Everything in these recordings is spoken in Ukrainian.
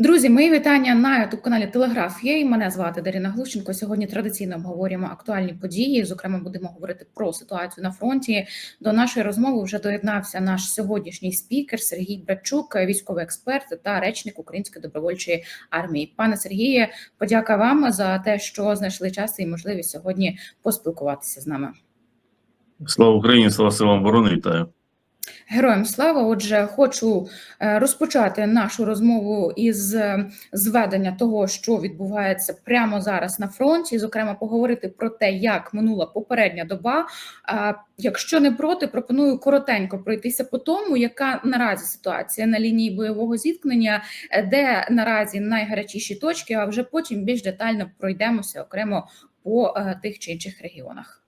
Друзі, мої вітання на youtube каналі Телеграф є. Мене звати Даріна Глущенко. Сьогодні традиційно обговорюємо актуальні події. Зокрема, будемо говорити про ситуацію на фронті. До нашої розмови вже доєднався наш сьогоднішній спікер Сергій Братчук, військовий експерт та речник Української добровольчої армії. Пане Сергіє, подяка вам за те, що знайшли час і можливість сьогодні поспілкуватися з нами. Слава Україні, слава силам оборони, вітаю. Героям слава. Отже, хочу е, розпочати нашу розмову із е, зведення того, що відбувається прямо зараз на фронті. Зокрема, поговорити про те, як минула попередня доба. А Якщо не проти, пропоную коротенько пройтися по тому, яка наразі ситуація на лінії бойового зіткнення, е, де наразі найгарячіші точки, а вже потім більш детально пройдемося окремо по тих чи інших регіонах.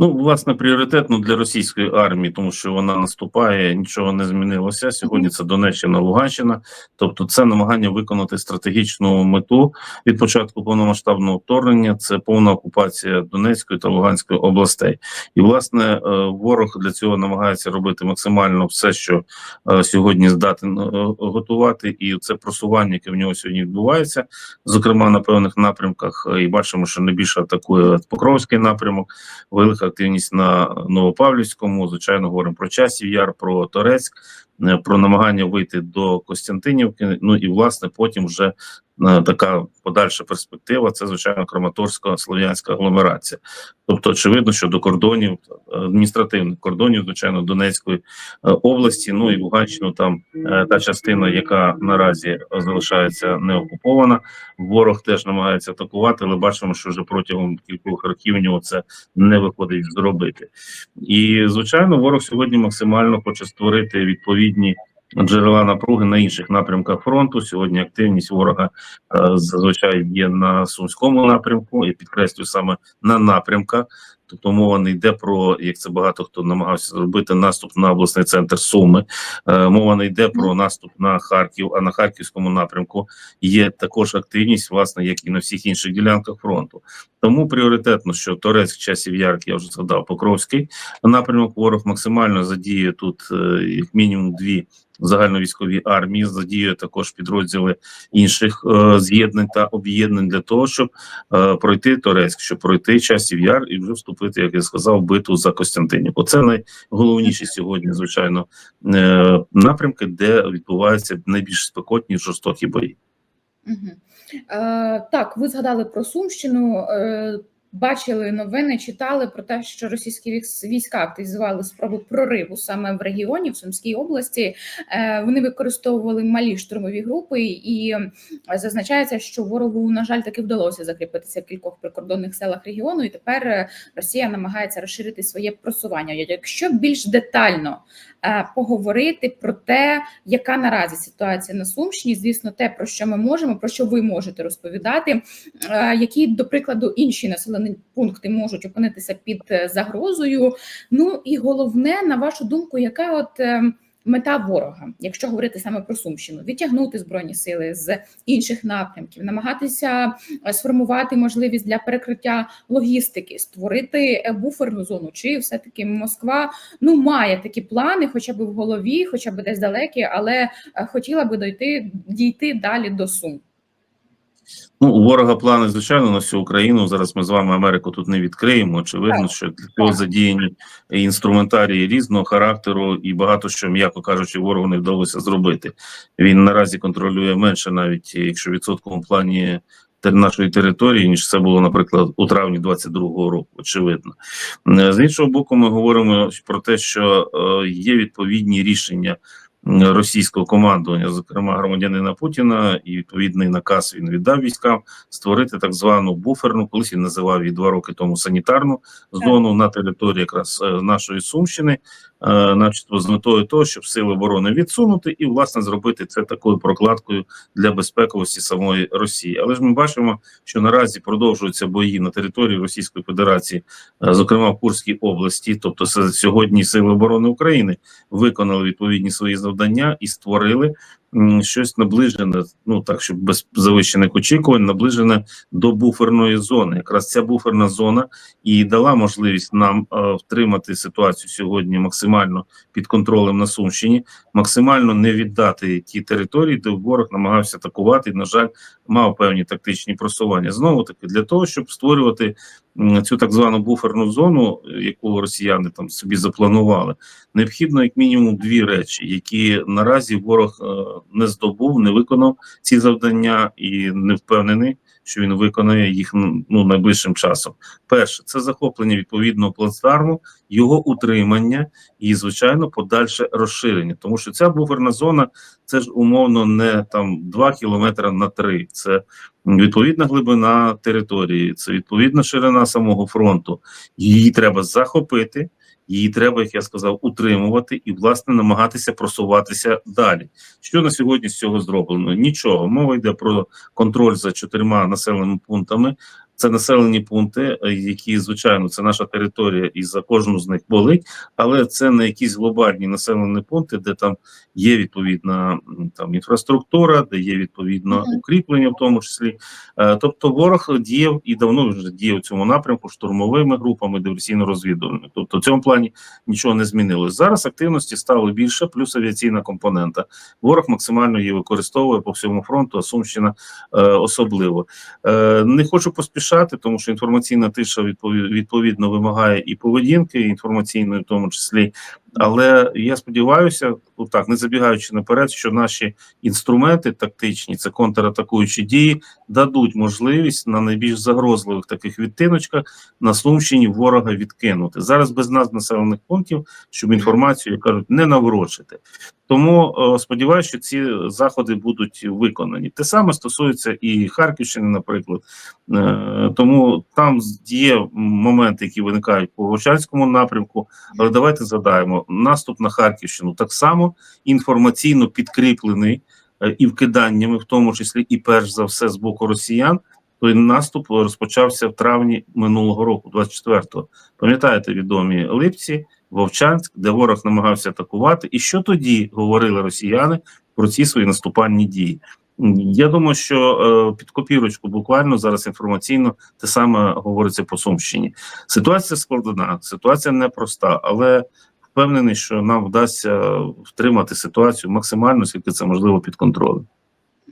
Ну, власне, пріоритетно для російської армії, тому що вона наступає, нічого не змінилося. Сьогодні це Донеччина, Луганщина. Тобто, це намагання виконати стратегічну мету від початку повномасштабного вторгнення. Це повна окупація Донецької та Луганської областей. І власне е, ворог для цього намагається робити максимально все, що е, сьогодні здатен е, готувати, і це просування, яке в нього сьогодні відбувається, зокрема на певних напрямках. І бачимо, що найбільше атакує Покровський напрямок. Велика активність на Новопавлівському. Звичайно, говоримо про часів яр, про Торецьк, про намагання вийти до Костянтинівки. Ну і власне потім вже е, така подальша перспектива. Це звичайно Краматорська слов'янська агломерація. Тобто, очевидно, що до кордонів адміністративних кордонів, звичайно, Донецької е, області, ну і Луганщину, там та частина, яка наразі залишається неокупована. Ворог теж намагається атакувати, але бачимо, що вже протягом кількох років нього це не виходить зробити. І звичайно, ворог сьогодні максимально хоче створити відповідні. Джерела напруги на інших напрямках фронту сьогодні активність ворога е, зазвичай є на сумському напрямку. і підкреслюю саме на напрямках, Тобто мова не йде про як це багато хто намагався зробити наступ на обласний центр Суми. Е, мова не йде про наступ на Харків, а на харківському напрямку є також активність, власне, як і на всіх інших ділянках фронту. Тому пріоритетно, що Торецьк, часів Ярк, я вже згадав Покровський напрямок. Ворог максимально задіє тут е, як мінімум дві загальновійськові армії, задіює також підрозділи інших е, з'єднань та об'єднань для того, щоб е, пройти Торецьк, щоб пройти часів яр і вже вступити, як я сказав, битву за Костянтинівку. Це найголовніші сьогодні, звичайно, е, напрямки, де відбуваються найбільш спекотні жорстокі бої. Угу. Е, так, ви згадали про Сумщину. Е, Бачили новини, читали про те, що російські війська активізували спробу прориву саме в регіоні в Сумській області. Е, вони використовували малі штурмові групи, і зазначається, що ворогу на жаль таки вдалося закріпитися в кількох прикордонних селах регіону. І тепер Росія намагається розширити своє просування. Якщо більш детально Е, поговорити про те, яка наразі ситуація на Сумщині. Звісно, те, про що ми можемо, про що ви можете розповідати, е, які, до прикладу, інші населені пункти можуть опинитися під е, загрозою. Ну і головне, на вашу думку, яка от мета ворога, якщо говорити саме про Сумщину, відтягнути збройні сили з інших напрямків, намагатися е, сформувати можливість для перекриття логістики, створити е, буферну зону, чи все таки Москва ну має такі плани, хоча б в голові, хоча б десь далекі, але е, хотіла би дойти дійти далі до Сум. Ну, у ворога плани, звичайно, на всю Україну. Зараз ми з вами Америку тут не відкриємо. Очевидно, що для цього задіяні інструментарії різного характеру, і багато що, м'яко кажучи, ворогу не вдалося зробити. Він наразі контролює менше, навіть якщо в відсотковому плані нашої території, ніж це було, наприклад, у травні 22-го року. Очевидно, з іншого боку, ми говоримо про те, що е, є відповідні рішення російського командування, зокрема громадянина Путіна, і відповідний наказ він віддав військам створити так звану буферну, колись він називав її два роки тому санітарну зону на території якраз е, нашої сумщини, начебто з метою того, щоб сили оборони відсунути і власне зробити це такою прокладкою для безпековості самої Росії. Але ж ми бачимо, що наразі продовжуються бої на території Російської Федерації, е, зокрема в Курській області. Тобто, сьогодні сили оборони України виконали відповідні свої завдання і створили щось наближене, ну так, щоб без завищених очікувань, наближене до буферної зони. Якраз ця буферна зона і дала можливість нам е, втримати ситуацію сьогодні максимально під контролем на Сумщині, максимально не віддати ті території, де ворог намагався атакувати. І, на жаль, мав певні тактичні просування. Знову таки для того, щоб створювати цю так звану буферну зону, яку росіяни там собі запланували, необхідно як мінімум дві речі, які наразі ворог е, не здобув, не виконав ці завдання і не впевнений, що він виконає їх ну найближчим часом. Перше це захоплення відповідного плацдарму, його утримання і, звичайно, подальше розширення, тому що ця буферна зона це ж умовно не там 2 кілометри на 3, це відповідна глибина території, це відповідна ширина самого фронту. Її треба захопити. Її треба, як я сказав, утримувати і власне намагатися просуватися далі. Що на сьогодні з цього зроблено? Нічого. Мова йде про контроль за чотирма населеними пунктами. Це населені пункти, е, які звичайно це наша територія, і за кожну з них болить, але це не якісь глобальні населені пункти, де там є відповідна там інфраструктура, де є відповідно укріплення, в тому числі. Е, Тобто, ворог діяв і давно вже діяв у цьому напрямку штурмовими групами, диверсійно-розвідувальними. Тобто, в цьому плані нічого не змінилось. Зараз активності стало більше, плюс авіаційна компонента. Ворог максимально її використовує по всьому фронту, а Сумщина е, особливо. Е, не хочу поспішати, тому що інформаційна тиша відповідно вимагає і поведінки інформаційної, в тому числі. Але я сподіваюся, так не забігаючи наперед, що наші інструменти тактичні, це контратакуючі дії, дадуть можливість на найбільш загрозливих таких відтиночках на Сумщині ворога відкинути зараз без нас населених пунктів, щоб інформацію кажуть не наврочити. Тому е, сподіваюся, що ці заходи будуть виконані. Те саме стосується і Харківщини, наприклад. Е, тому там є моменти, які виникають по Вовчанському напрямку. Але давайте згадаємо, наступ на Харківщину так само інформаційно підкріплений е, і вкиданнями, в тому числі і перш за все з боку росіян. Той наступ розпочався в травні минулого року, 24-го. Пам'ятаєте відомі липці, Вовчанськ, де ворог намагався атакувати. І що тоді говорили росіяни про ці свої наступальні дії? Я думаю, що е, під копірочку буквально зараз інформаційно те саме говориться по Сумщині. Ситуація складна, ситуація непроста, але впевнений, що нам вдасться втримати ситуацію максимально, скільки це можливо під контролем.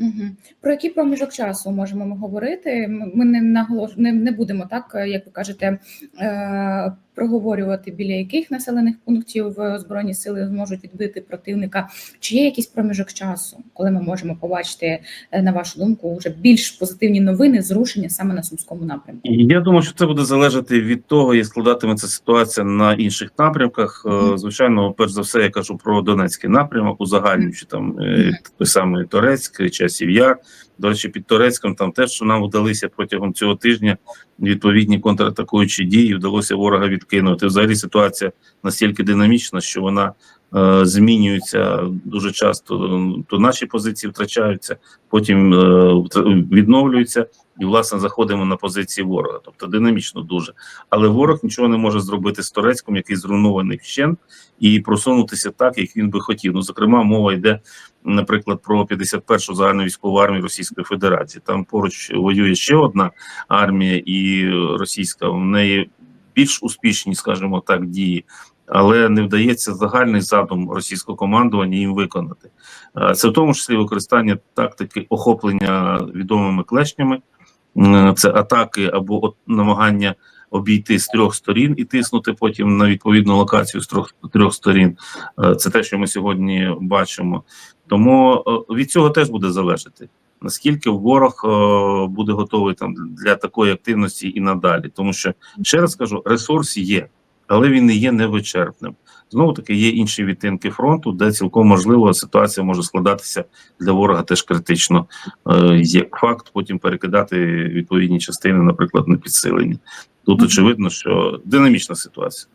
Угу. Про який проміжок часу можемо ми говорити? Ми не наголош... не, не будемо так, е, як ви кажете, е- проговорювати біля яких населених пунктів е, збройні сили зможуть відбити противника. Чи є якийсь проміжок часу, коли ми можемо побачити, е, на вашу думку, вже більш позитивні новини, зрушення саме на сумському напрямку? Я думаю, що це буде залежати від того, як складатиметься ситуація на інших напрямках. Мгм. Звичайно, перш за все, я кажу про Донецький напрямок, узагальнюючи там той самий Торецьк, Яр. До речі, під Торецьком там теж що нам вдалися протягом цього тижня відповідні контратакуючі дії. Вдалося ворога відкинути. Взагалі ситуація настільки динамічна, що вона е, змінюється дуже часто. То наші позиції втрачаються, потім е, відновлюються і власне заходимо на позиції ворога, тобто динамічно дуже. Але ворог нічого не може зробити з Турецьком, який зруйнований вщент, і просунутися так, як він би хотів. Ну, зокрема, мова йде, наприклад, про 51-ту загальну військову армію Російської Федерації. Там поруч воює ще одна армія, і російська в неї більш успішні, скажімо так, дії. Але не вдається загальний задум російського командування їм виконати. Е, Це в тому числі використання тактики охоплення відомими клешнями, це атаки або намагання обійти з трьох сторін і тиснути потім на відповідну локацію з трьох трьох сторін. Е, Це те, що ми сьогодні бачимо. Тому е, від цього теж буде залежати. Наскільки ворог буде готовий там для такої активності і надалі, тому що ще раз кажу, ресурс є, але він не є невичерпним. Знову таки є інші відтинки фронту, де цілком можливо ситуація може складатися для ворога теж критично. Е, як факт, потім перекидати відповідні частини, наприклад, на підсилення. Тут очевидно, що динамічна ситуація.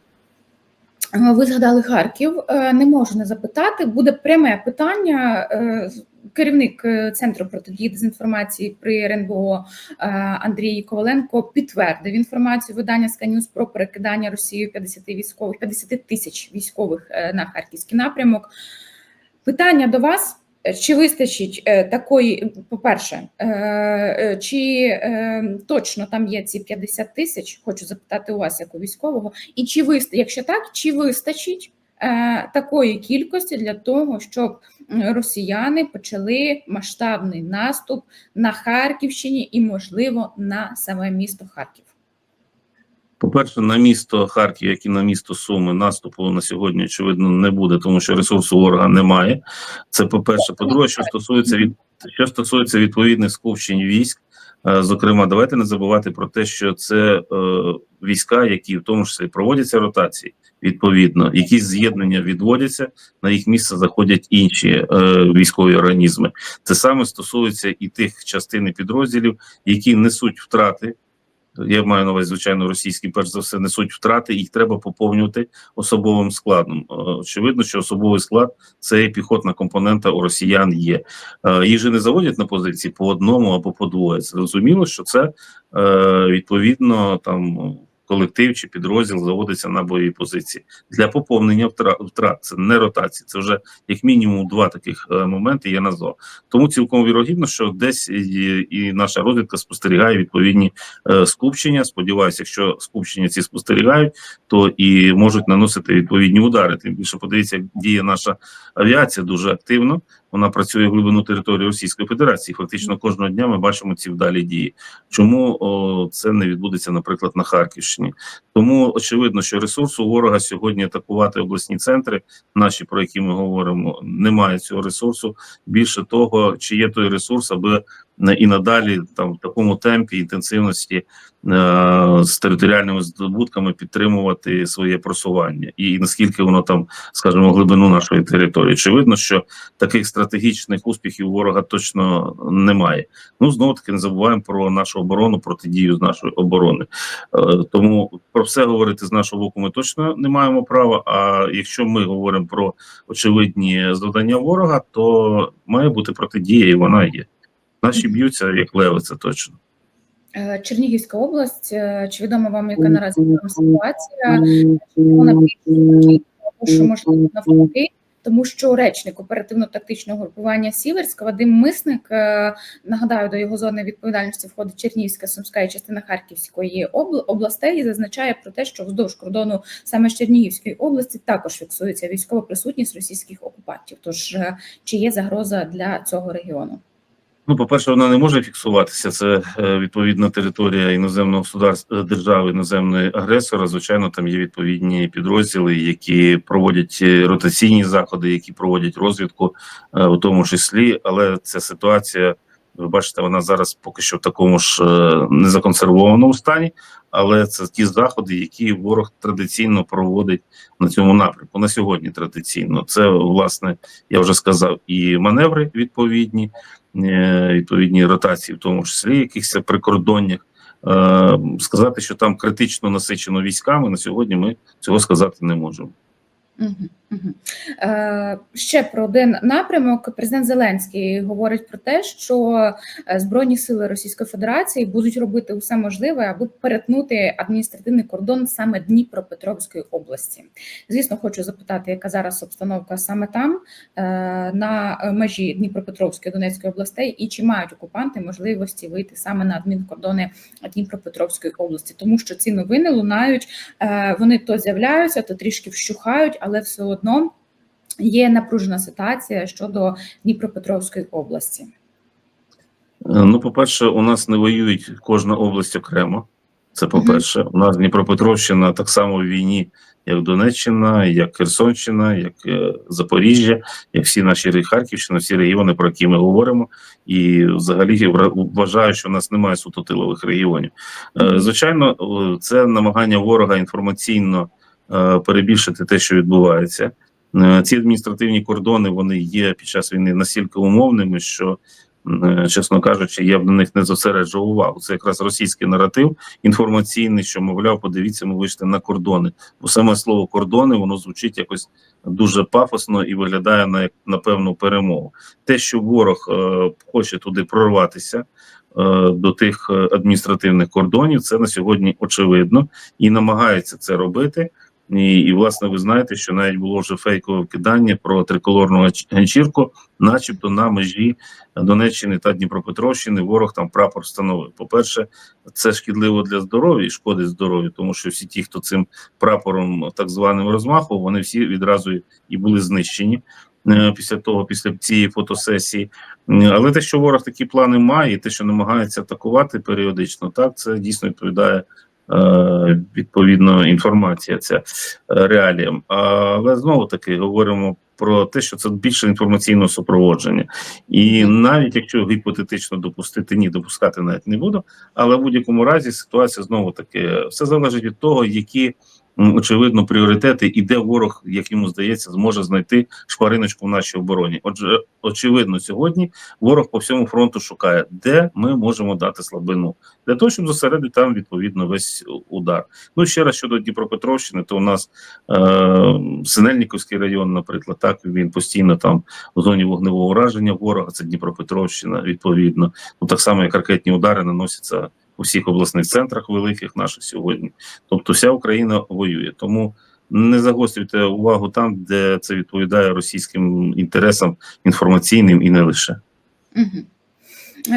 Е, Ви згадали Харків. Е, Не можу не запитати. Буде пряме питання. Керівник е, центру протидії дезінформації при РНБО е, Андрій Коваленко підтвердив інформацію видання News про перекидання Росією 50 військових 50 тисяч військових е, на харківський напрямок. Питання до вас: Чи вистачить такої, по-перше, чи точно там є ці 50 тисяч? Хочу запитати у вас, як у військового, і чи вистачить, якщо так, чи вистачить такої кількості для того, щоб росіяни почали масштабний наступ на Харківщині і, можливо, на саме місто Харків? По-перше, на місто Харків, як і на місто Суми, наступу на сьогодні, очевидно, не буде, тому що ресурсу ворога немає. Це по-перше. По-друге, що стосується від що стосується відповідних скупчень військ, е, зокрема, давайте не забувати про те, що це е, війська, які в тому числі проводяться ротації, відповідно, якісь з'єднання відводяться, на їх місце заходять інші е, військові організми. Це саме стосується і тих частин підрозділів, які несуть втрати. Я маю на увазі, звичайно, російські, перш за все, несуть втрати, їх треба поповнювати особовим складом. Е, Очевидно, що особовий склад це піхотна компонента у росіян є. Е, Їх же не заводять на позиції по одному або по двоє. Зрозуміло, що це е, відповідно там колектив чи підрозділ заводиться на бойові позиції для поповнення втрат. Це не ротація, це вже як мінімум два таких е, моменти. Я назвав. Тому цілком вірогідно, що десь і, і наша розвідка спостерігає відповідні е, скупчення. Сподіваюся, якщо скупчення ці спостерігають, то і можуть наносити відповідні удари. Тим більше подивіться, як діє наша авіація дуже активно. Вона працює в глибину території Російської Федерації. Фактично кожного дня ми бачимо ці вдалі дії. Чому о, це не відбудеться, наприклад, на Харківщині? Тому очевидно, що ресурсу ворога сьогодні атакувати обласні центри, наші про які ми говоримо, немає цього ресурсу. Більше того, чи є той ресурс, аби і надалі там в такому темпі інтенсивності е, з територіальними здобутками підтримувати своє просування, і наскільки воно там, скажімо, глибину нашої території. Очевидно, що таких стратегічних успіхів ворога точно немає. Ну знову таки не забуваємо про нашу оборону, протидію з нашої оборони. Е, Тому про все говорити з нашого боку ми точно не маємо права. А якщо ми говоримо про очевидні завдання ворога, то має бути протидія, і вона є. Наші б'ються як леви, це точно. Е, Чернігівська область, е, чи відомо вам, яка наразі там ситуація? Вона що можливо навпаки, тому що речник оперативно-тактичного групування Сіверська Вадим Мисник е, нагадаю, до його зони відповідальності входить Чернігівська, Сумська і частина Харківської областей. і Зазначає про те, що вздовж кордону саме з Чернігівської області також фіксується військова присутність російських окупантів. Тож е, чи є загроза для цього регіону? Ну, по-перше, вона не може фіксуватися. Це е, відповідна територія іноземного государства е, держави, іноземної агресора. Звичайно, там є відповідні підрозділи, які проводять е, ротаційні заходи, які проводять розвідку, у тому числі. Але ця ситуація, ви бачите, вона зараз поки що в такому ж незаконсервованому стані. Але це ті заходи, які ворог традиційно проводить на цьому напрямку. На сьогодні традиційно це власне я вже сказав, і маневри відповідні відповідні ротації, в тому числі якихось прикордонних. Е, Сказати, що там критично насичено військами на сьогодні, ми цього сказати не можемо. Е, ще про один напрямок. Президент Зеленський говорить про те, що е, збройні сили Російської Федерації будуть робити усе можливе, аби перетнути адміністративний кордон саме Дніпропетровської області. Звісно, хочу запитати, яка зараз обстановка саме там, е, на межі Дніпропетровської Донецької областей, і чи мають окупанти можливості вийти саме на адмінкордони Дніпропетровської області, тому що ці новини лунають, вони то з'являються, то трішки вщухають, але все одно є напружена ситуація щодо Дніпропетровської області. Е, Ну, по-перше, у нас не воюють кожна область окремо. Це по-перше, у нас Дніпропетровщина так само в війні, як Донеччина, як Херсонщина, як е, Запоріжжя, як всі наші Харківщина, всі регіони, про які ми говоримо. І взагалі вважаю, що у нас немає суто тилових регіонів. Е, Звичайно, це намагання ворога інформаційно перебільшити те, що відбувається. Е, Ці адміністративні кордони вони є під час війни настільки умовними, що Е, чесно кажучи, я б на них не зосереджував увагу. Це якраз російський наратив інформаційний, що мовляв, подивіться, ми вийшли на кордони. Бо саме слово кордони воно звучить якось дуже пафосно і виглядає на як на певну перемогу. Те, що ворог е, хоче туди прорватися. е, До тих е, адміністративних кордонів це на сьогодні очевидно і намагається це робити. І, і власне, ви знаєте, що навіть було вже фейкове вкидання про триколорну ганчірку, начебто на межі Донеччини та Дніпропетровщини ворог там прапор встановив. По-перше, це шкідливо для здоров'я і шкодить здоров'ю, тому що всі ті, хто цим прапором так званим розмахував, вони всі відразу і були знищені е, після того, після цієї фотосесії. Але те, що ворог такі плани має, і те, що намагається атакувати періодично, так це дійсно відповідає. Е, Відповідно, інформація ця е, реаліям. Але знову таки говоримо про те, що це більше інформаційного супроводження, і навіть якщо гіпотетично допустити, ні, допускати навіть не буду. Але в будь-якому разі ситуація знову таки все залежить від того, які очевидно пріоритети, і де ворог, як йому здається, зможе знайти шпариночку в нашій обороні. Отже, очевидно, сьогодні ворог по всьому фронту шукає, де ми можемо дати слабину для того, щоб зосередити там відповідно весь удар. Ну ще раз щодо Дніпропетровщини, то у нас е, Синельниковський район, наприклад, так він постійно там в зоні вогневого ураження ворога. Це Дніпропетровщина, відповідно. Ну так само, як ракетні удари наносяться у всіх обласних центрах великих наших сьогодні. Тобто, вся Україна воює. Тому не загострюйте увагу там, де це відповідає російським інтересам інформаційним і не лише. Угу.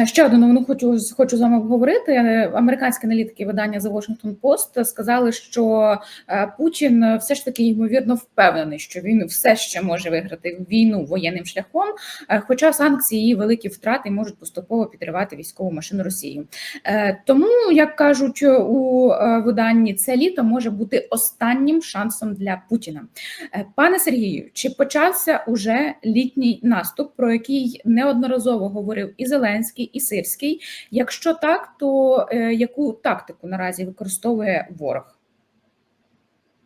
Ще одну новину хочу хочу з вами обговорити. Е, Американські аналітики видання The Washington Post сказали, що е, Путін все ж таки ймовірно впевнений, що він все ще може виграти війну воєнним шляхом, е, хоча санкції і великі втрати можуть поступово підривати військову машину Росії. Е, Тому, як кажуть у е, виданні, це літо може бути останнім шансом для Путіна. Е, Пане Сергію, чи почався уже літній наступ, про який неодноразово говорив і Зеленський, і Сирський? Якщо так, то е, яку тактику наразі використовує ворог?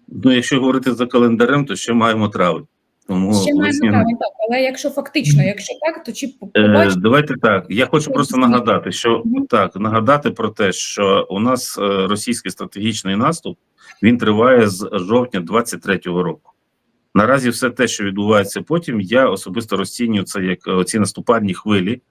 Ну, якщо говорити за календарем, то ще маємо травень. Тому Ще маємо весняна- право так, але якщо фактично, якщо так, то чи Е, побачимо? давайте так. Я хочу просто нагадати, що так нагадати про те, що у нас е, російський стратегічний наступ він триває з жовтня 23-го року. Наразі все те, що відбувається потім, я особисто розцінюю це як е, ці наступальні хвилі.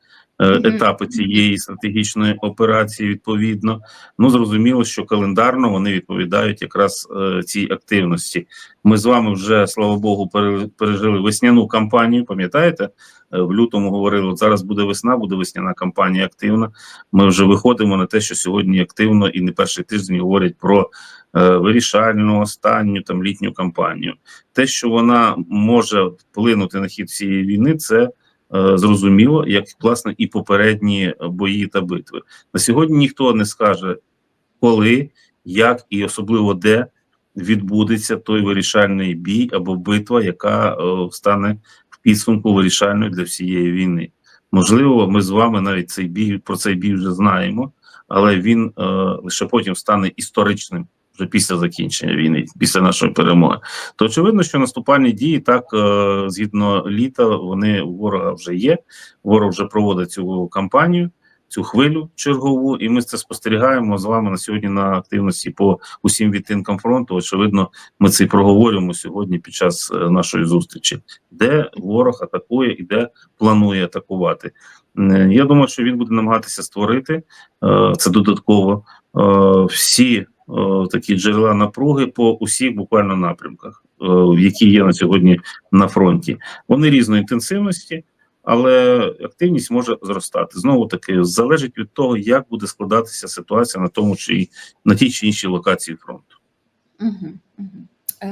Етапи цієї стратегічної операції. Відповідно, ну зрозуміло, що календарно вони відповідають якраз е, цій активності. Ми з вами вже слава Богу пере- пережили весняну кампанію. Пам'ятаєте? Е, В лютому говорили, от зараз буде весна, буде весняна кампанія активна. Ми вже виходимо на те, що сьогодні активно і не перший тиждень говорять про е, вирішальну останню там літню кампанію. Те, що вона може вплинути на хід цієї війни, це е, зрозуміло, як власне і попередні бої та битви. На сьогодні ніхто не скаже, коли, як і особливо де відбудеться той вирішальний бій або битва, яка е, стане в підсумку вирішальною для всієї війни. Можливо, ми з вами навіть цей бій про цей бій вже знаємо, але він е, лише потім стане історичним вже після закінчення війни, після нашої перемоги. То очевидно, що наступальні дії так е, згідно літа, вони у ворога вже є. Ворог вже проводить цю кампанію. Цю хвилю чергову, і ми це спостерігаємо з вами на сьогодні на активності по усім відтинкам фронту. Очевидно, ми це і проговорюємо сьогодні під час е, нашої зустрічі, де ворог атакує і де планує атакувати. Е, Я думаю, що він буде намагатися створити це додатково всі такі джерела напруги по усіх буквально напрямках, е, які є на сьогодні на фронті. Вони різної інтенсивності. Але активність може зростати знову таки залежить від того, як буде складатися ситуація на тому чи на тій чи іншій локації фронту. Угу, угу. Е,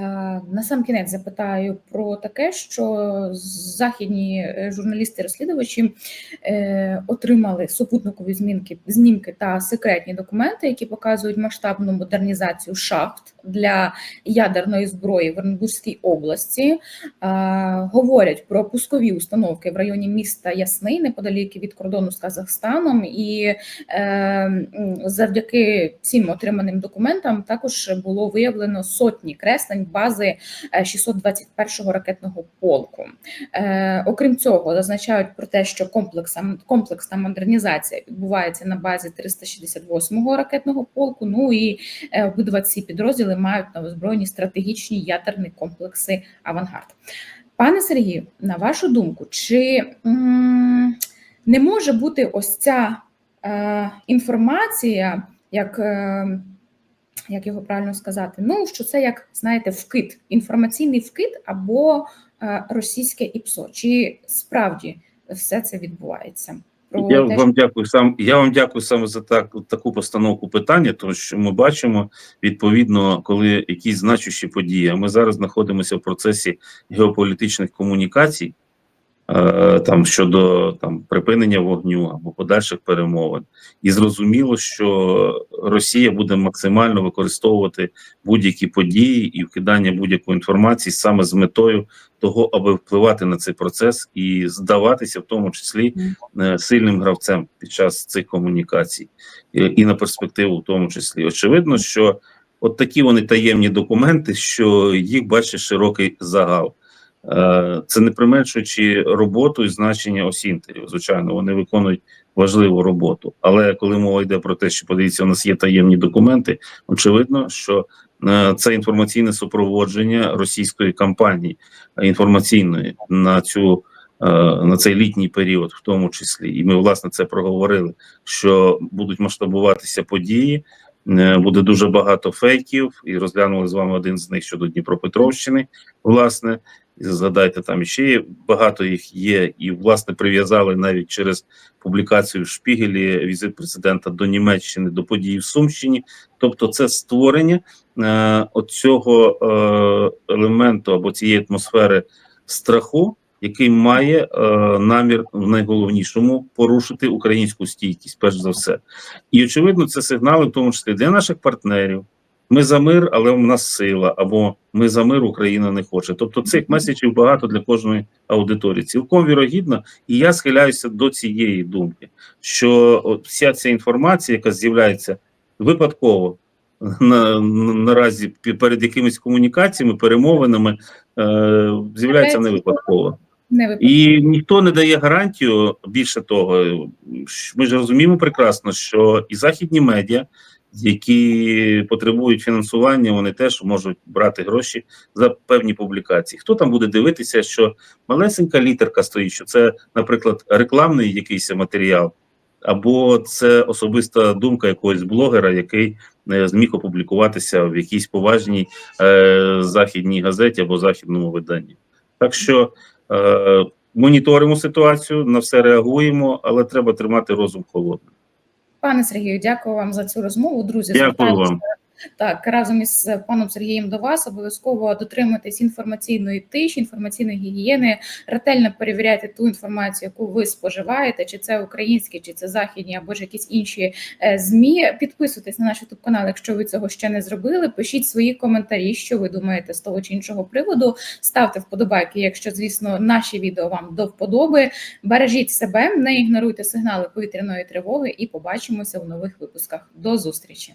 на сам кінець запитаю про таке, що західні е, журналісти-розслідувачі е, отримали супутникові змінки, знімки та секретні документи, які показують масштабну модернізацію шахт для ядерної зброї в Оренбурзькій області. Говорять про пускові установки в районі міста Ясний, неподалік від кордону з Казахстаном, і завдяки цим отриманим документам також було виявлено сотні креслень бази е, 621-го ракетного полку. Е, окрім цього, зазначають про те, що комплексна, комплексна модернізація відбувається на базі 368-го ракетного полку. Ну і е, обидва ці підрозділи мають на озброєні стратегічні ядерні комплекси Авангард. Пане Сергію, на вашу думку, чи м, не може бути ось ця е, інформація як е, як його правильно сказати? Ну, що це як знаєте, вкид, інформаційний вкид або е, російське ІПСО. Чи справді все це відбувається? Про Я те, вам дякую сам. Я вам дякую саме за так таку постановку питання, тому що ми бачимо відповідно, коли якісь значущі події. А ми зараз знаходимося в процесі геополітичних комунікацій, там щодо там припинення вогню або подальших перемовин, і зрозуміло, що Росія буде максимально використовувати будь-які події і вкидання будь-якої інформації саме з метою того, аби впливати на цей процес і здаватися, в тому числі е, сильним гравцем під час цих комунікацій і, і на перспективу, в тому числі. Очевидно, що от такі вони таємні документи, що їх бачить широкий загал. Е, Це не применшуючи роботу і значення осінтерів. Звичайно, вони виконують важливу роботу. Але коли мова йде про те, що подивіться, у нас є таємні документи, очевидно, що е, це інформаційне супроводження російської кампанії е, інформаційної на цю на цей літній період, в тому числі, і ми власне це проговорили. Що будуть масштабуватися події, буде дуже багато фейків, і розглянули з вами один з них щодо Дніпропетровщини. Власне, згадайте, там ще багато їх є, і власне прив'язали навіть через публікацію в Шпігелі візит президента до Німеччини до подій в Сумщині. Тобто, це створення е, оцього е, елементу або цієї атмосфери страху, який має е, намір в найголовнішому порушити українську стійкість, перш за все. І очевидно, це сигнали, в тому числі для наших партнерів. Ми за мир, але в нас сила, або ми за мир, Україна не хоче. Тобто цих меседжів багато для кожної аудиторії. Цілком вірогідно, і я схиляюся до цієї думки, що от вся ця інформація, яка з'являється випадково на, на- наразі перед якимись комунікаціями, перемовинами, е, з'являється не випадково. не випадково. І ніхто не дає гарантію. Більше того, ми ж розуміємо прекрасно, що і західні медіа, які потребують фінансування, вони теж можуть брати гроші за певні публікації. Хто там буде дивитися, що малесенька літерка стоїть, що це, наприклад, рекламний якийсь матеріал, або це особиста думка якогось блогера, який е, зміг опублікуватися в якійсь поважній е, західній газеті або західному виданні. Так що е, моніторимо ситуацію, на все реагуємо, але треба тримати розум холодним. Пане Сергію, дякую вам за цю розмову. Друзі, Дякую вам. Так, разом із паном Сергієм до вас обов'язково дотримуйтесь інформаційної тиші, інформаційної гігієни, ретельно перевіряйте ту інформацію, яку ви споживаєте, чи це українські, чи це західні, або ж якісь інші е, змі. Підписуйтесь на наш youtube канал, якщо ви цього ще не зробили. Пишіть свої коментарі, що ви думаєте з того чи іншого приводу. Ставте вподобайки, якщо звісно наші відео вам до вподоби. Бережіть себе, не ігноруйте сигнали повітряної тривоги, і побачимося в нових випусках. До зустрічі.